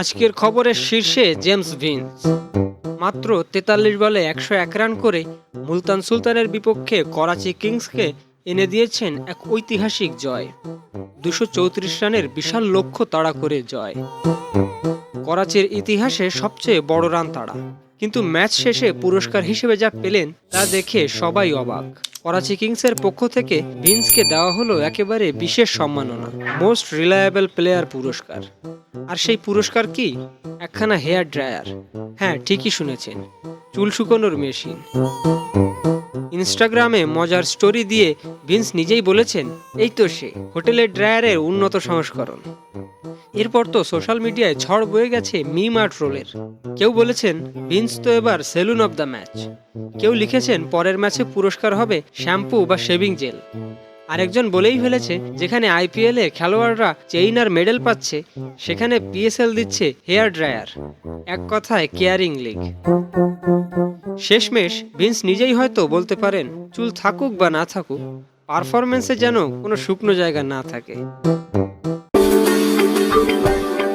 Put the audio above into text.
আজকের খবরের শীর্ষে জেমস ভিন্স। মাত্র তেতাল্লিশ বলে একশো এক রান করে মুলতান সুলতানের বিপক্ষে করাচি কিংসকে এনে দিয়েছেন এক ঐতিহাসিক জয়। দুশো চৌত্রিশ রানের বিশাল লক্ষ্য তাড়া করে জয়। করাচির ইতিহাসে সবচেয়ে বড় রান তাড়া। কিন্তু ম্যাচ শেষে পুরস্কার হিসেবে যা পেলেন তা দেখে সবাই অবাক। করাচি কিংসের পক্ষ থেকে ভিন্সকে দেওয়া হলো একেবারে বিশেষ সম্মাননা, মোস্ট রিলায়েবল প্লেয়ার পুরস্কার। আর সেই পুরস্কার কি? একখানা হেয়ার ড্রায়ার। হ্যাঁ ঠিকই শুনেছেন, চুল শুকোনোর মেশিন। ইনস্টাগ্রামে মজার স্টোরি দিয়ে ভিন্স নিজেই বলেছেন, এই তো সে, হোটেলের ড্রায়ারের উন্নত সংস্করণ। এরপর তো সোশ্যাল মিডিয়ায় ঝড় বয়ে গেছে মিম আর ট্রোলের কেউ বলেছেন ভিন্স তো এবার সেলুন অব দ্য ম্যাচ কেউ লিখেছেন, পরের ম্যাচে পুরস্কার হবে শ্যাম্পু বা শেভিং জেল আরেকজন বলেই ফেলেছে, যেখানে আইপিএল খেলোয়াড়রা চেইন আর মেডেল পাচ্ছে, সেখানে পিএসএল দিচ্ছে হেয়ার ড্রায়ার এক কথায় কেয়ারিং লিগ শেষমেশ ভিন্স নিজেই হয়তো বলতে পারেন, চুল থাকুক বা না থাকুক পারফরমেন্সে যেন কোনো শুকনো জায়গা না থাকে।